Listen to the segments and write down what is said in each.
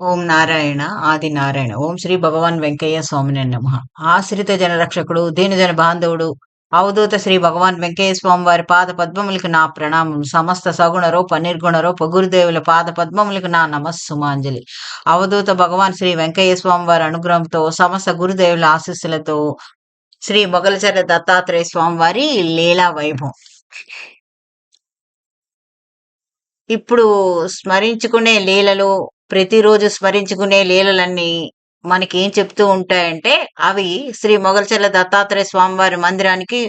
ఓం నారాయణ ఆది నారాయణ. ఓం శ్రీ భగవాన్ వెంకయ్య స్వామిని నమ. ఆశ్రిత జనరక్షకుడు దీనజన బాంధవుడు అవధూత శ్రీ భగవాన్ వెంకయ్య స్వామి వారి పాద పద్మములకు నా ప్రణామం సమస్త సగుణ రూప నిర్గుణ రూప గురుదేవుల పాద పద్మములకు నా నమస్సుమాంజలి. అవధూత భగవాన్ శ్రీ వెంకయ్య స్వామి వారి అనుగ్రహంతో సమస్త గురుదేవుల ఆశీస్సులతో శ్రీ మొగలచర దత్తాత్రేయ స్వామి వారి లీలా వైభవం. ఇప్పుడు స్మరించుకునే లీలలు ప్రతిరోజు స్మరించుకునే లీలలన్నీ మనకి ఏం చెప్తూ ఉంటాయంటే అవి శ్రీ మొగల్చెల్ల దత్తాత్రేయ స్వామివారి మందిరానికి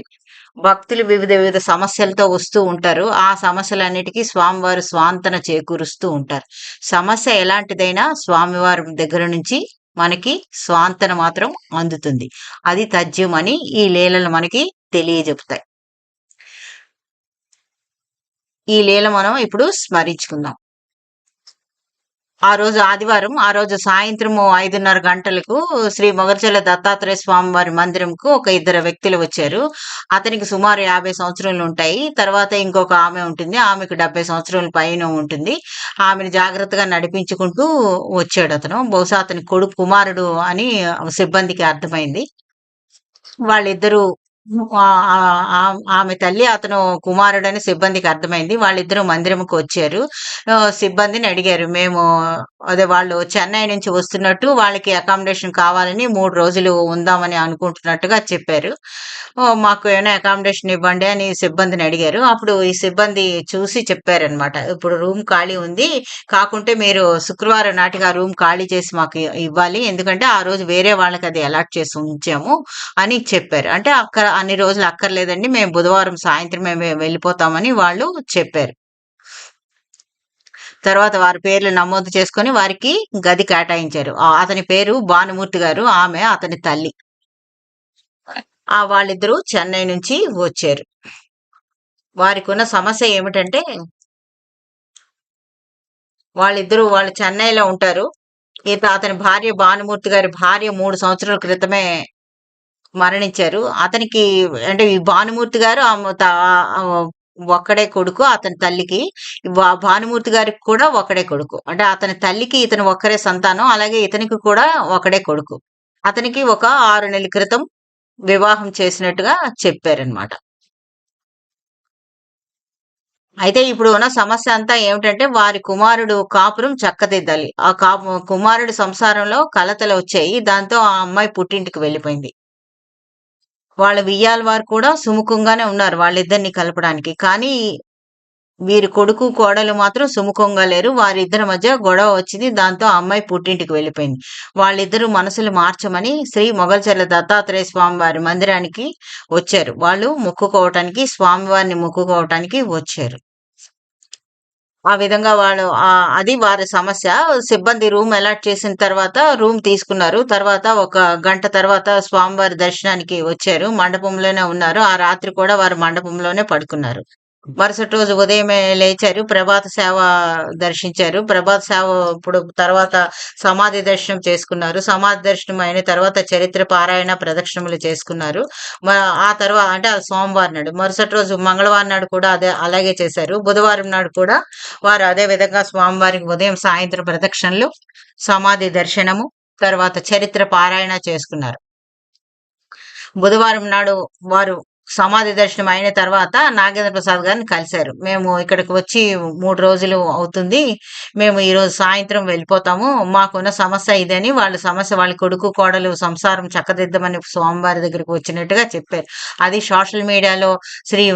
భక్తులు వివిధ వివిధ సమస్యలతో వస్తూ ఉంటారు. ఆ సమస్యలన్నిటికీ స్వామివారు స్వాంతన చేకూరుస్తూ ఉంటారు. సమస్య ఎలాంటిదైనా స్వామివారి దగ్గర నుంచి మనకి స్వాంతన మాత్రం అందుతుంది. అది తథ్యం అని ఈ లీలలు మనకి తెలియజెప్తాయి. ఈ లీల మనం ఇప్పుడు స్మరించుకుందాం. ఆ రోజు ఆదివారం ఆ రోజు సాయంత్రము ఐదున్నర గంటలకు శ్రీ మొగర్చల దత్తాత్రేయ స్వామి వారి మందిరంకు ఒక ఇద్దరు వ్యక్తులు వచ్చారు. అతనికి సుమారు యాభై సంవత్సరాలు ఉంటాయి. తర్వాత ఇంకొక ఆమె ఉంటుంది. ఆమెకు డెబ్బై సంవత్సరాల పైన ఉంటుంది. ఆమెను జాగ్రత్తగా నడిపించుకుంటూ వచ్చాడు అతను. బహుశా అతని కొడుకు కుమారుడు అని సిబ్బందికి అర్థమైంది. వాళ్ళిద్దరూ ఆమె తల్లి అతను కుమారుడని సిబ్బందికి అర్థమైంది. వాళ్ళిద్దరూ మందిరంకి వచ్చారు. సిబ్బందిని అడిగారు. మేము అదే వాళ్ళు చెన్నై నుంచి వస్తున్నట్టు వాళ్ళకి అకామిడేషన్ కావాలని మూడు రోజులు ఉందామని అనుకుంటున్నట్టుగా చెప్పారు. మాకు ఏమైనా అకామిడేషన్ ఇవ్వండి అని సిబ్బందిని అడిగారు. అప్పుడు ఈ సిబ్బంది చూసి చెప్పారనమాట ఇప్పుడు రూమ్ ఖాళీ ఉంది. కాకుంటే మీరు శుక్రవారం నాటికి ఆ రూమ్ ఖాళీ చేసి మాకు ఇవ్వాలి. ఎందుకంటే ఆ రోజు వేరే వాళ్ళకి అది అలాట్ చేసి ఉంచాము అని చెప్పారు. అంటే అక్కడ అన్ని రోజులు అక్కర్లేదండి. మేము బుధవారం సాయంత్రం మేము వెళ్ళిపోతామని వాళ్ళు చెప్పారు. తర్వాత వారి పేర్లు నమోదు చేసుకుని వారికి గది కేటాయించారు. అతని పేరు భానుమూర్తి గారు ఆమె అతని తల్లి. ఆ వాళ్ళిద్దరూ చెన్నై నుంచి వచ్చారు. వారికి ఉన్న సమస్య ఏమిటంటే వాళ్ళిద్దరూ వాళ్ళు చెన్నైలో ఉంటారు. ఇత అతని భార్య భానుమూర్తి గారి భార్య మూడు సంవత్సరాల క్రితమే మరణించారు. అతనికి అంటే ఈ భానుమూర్తి గారు ఒక్కడే కొడుకు అతని తల్లికి. భానుమూర్తి గారికి కూడా ఒకడే కొడుకు. అంటే అతని తల్లికి ఇతను ఒక్కరే సంతానం అలాగే ఇతనికి కూడా ఒకడే కొడుకు. అతనికి ఒక ఆరు నెలల క్రితం వివాహం చేసినట్టుగా చెప్పారనమాట అయితే ఇప్పుడు ఉన్న సమస్య అంతా ఏమిటంటే వారి కుమారుడు కాపురం చక్కదిద్దాలి. ఆ కాపు కుమారుడు సంసారంలో కలతలు వచ్చాయి. దాంతో ఆ అమ్మాయి పుట్టింటికి వెళ్ళిపోయింది. వాళ్ళ వియ్యాల వారు కూడా సుముఖంగానే ఉన్నారు వాళ్ళిద్దరిని కలపడానికి. కానీ వీరి కొడుకు కోడలు మాత్రం సుముఖంగా లేరు. వారిద్దరి మధ్య గొడవ వచ్చింది. దాంతో అమ్మాయి పుట్టింటికి వెళ్ళిపోయింది. వాళ్ళిద్దరూ మనసులు మార్చమని శ్రీ మొగల్చెర్ల దత్తాత్రేయ స్వామి వారి మందిరానికి వచ్చారు. వాళ్ళు మొక్కుకోవటానికి స్వామివారిని మొక్కుకోవటానికి వచ్చారు. ఆ విధంగా వాళ్ళు అది వారి సమస్య. సిబ్బంది రూమ్ అలాట్ చేసిన తర్వాత రూమ్ తీసుకున్నారు. తర్వాత ఒక గంట తర్వాత స్వామివారి దర్శనానికి వచ్చారు. మండపంలోనే ఉన్నారు. ఆ రాత్రి కూడా వారు మండపంలోనే పడుకున్నారు. మరుసటి రోజు ఉదయమే లేచారు. ప్రభాత సేవ దర్శించారు. ప్రభాత సేవ ఇప్పుడు తర్వాత సమాధి దర్శనం చేసుకున్నారు. సమాధి దర్శనం అయిన తర్వాత చరిత్ర పారాయణ ప్రదక్షిణములు చేసుకున్నారు. ఆ తర్వాత అంటే సోమవారం నాడు. మరుసటి రోజు మంగళవారం నాడు కూడా అదే అలాగే చేశారు. బుధవారం నాడు కూడా వారు అదే విధంగా స్వామివారికి ఉదయం సాయంత్రం ప్రదక్షిణలు సమాధి దర్శనము తర్వాత చరిత్ర పారాయణ చేసుకున్నారు. బుధవారం నాడు వారు సమాధి దర్శనం అయిన తర్వాత నాగేంద్ర ప్రసాద్ గారిని కలిశారు. మేము ఇక్కడికి వచ్చి మూడు రోజులు అవుతుంది. మేము ఈరోజు సాయంత్రం వెళ్ళిపోతాము. మాకున్న సమస్య ఇదని వాళ్ళ సమస్య వాళ్ళ కొడుకు కోడలు సంసారం చక్కదిద్దమని స్వామివారి దగ్గరికి వచ్చినట్టుగా చెప్పారు. అది సోషల్ మీడియాలో శ్రీ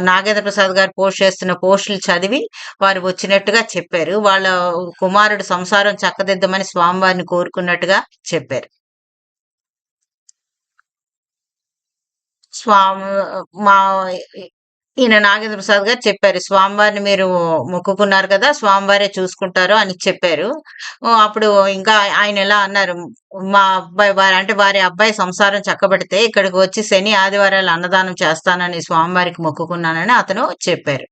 నాగేంద్ర ప్రసాద్ గారు పోస్ట్ చేస్తున్న పోస్టులు చదివి వారు వచ్చినట్టుగా చెప్పారు. వాళ్ళ కుమారుడు సంసారం చక్కదిద్దమని స్వామివారిని కోరుకున్నట్టుగా చెప్పారు. స్వామి మా ఈయన నాగేంద్ర ప్రసాద్ గారు చెప్పారు స్వామివారిని మీరు మొక్కుకున్నారు కదా స్వామివారే చూసుకుంటారు అని చెప్పారు. అప్పుడు ఇంకా ఆయన ఎలా అన్నారు మా అబ్బాయి వారి అంటే వారి అబ్బాయి సంసారం చక్కబెడితే ఇక్కడికి వచ్చి శని ఆదివారాలు అన్నదానం చేస్తానని స్వామివారికి మొక్కుకున్నానని అతను చెప్పారు.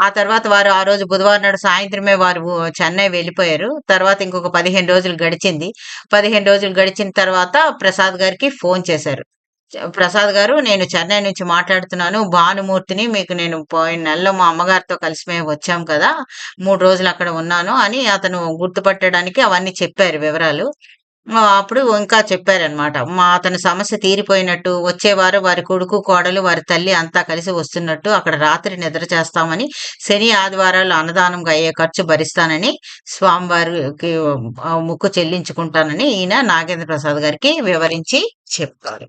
ఆ తర్వాత వారు ఆ రోజు బుధవారం నాడు సాయంత్రమే వారు చెన్నై వెళ్ళిపోయారు. తర్వాత ఇంకొక పదిహేను రోజులు గడిచింది. పదిహేను రోజులు గడిచిన తర్వాత ప్రసాద్ గారికి ఫోన్ చేశారు. ప్రసాద్ గారు నేను చెన్నై నుంచి మాట్లాడుతున్నాను. భానుమూర్తిని మీకు నేను పోయిన నెలలో మా అమ్మగారితో కలిసి మేము వచ్చాం కదా మూడు రోజులు అక్కడ ఉన్నాను అని అతను గుర్తుపట్టడానికి అవన్నీ చెప్పారు వివరాలు. అప్పుడు ఇంకా చెప్పారనమాట మా అతని సమస్య తీరిపోయినట్టు వచ్చేవారు వారి కొడుకు కోడలు వారి తల్లి అంతా కలిసి వస్తున్నట్టు అక్కడ రాత్రి నిద్ర చేస్తామని శని ఆదివారాలు అన్నదానంగా అయ్యే ఖర్చు భరిస్తానని స్వామివారికి ముక్కు చెల్లించుకుంటానని ఈయన నాగేంద్ర ప్రసాద్ గారికి వివరించి చెప్తారు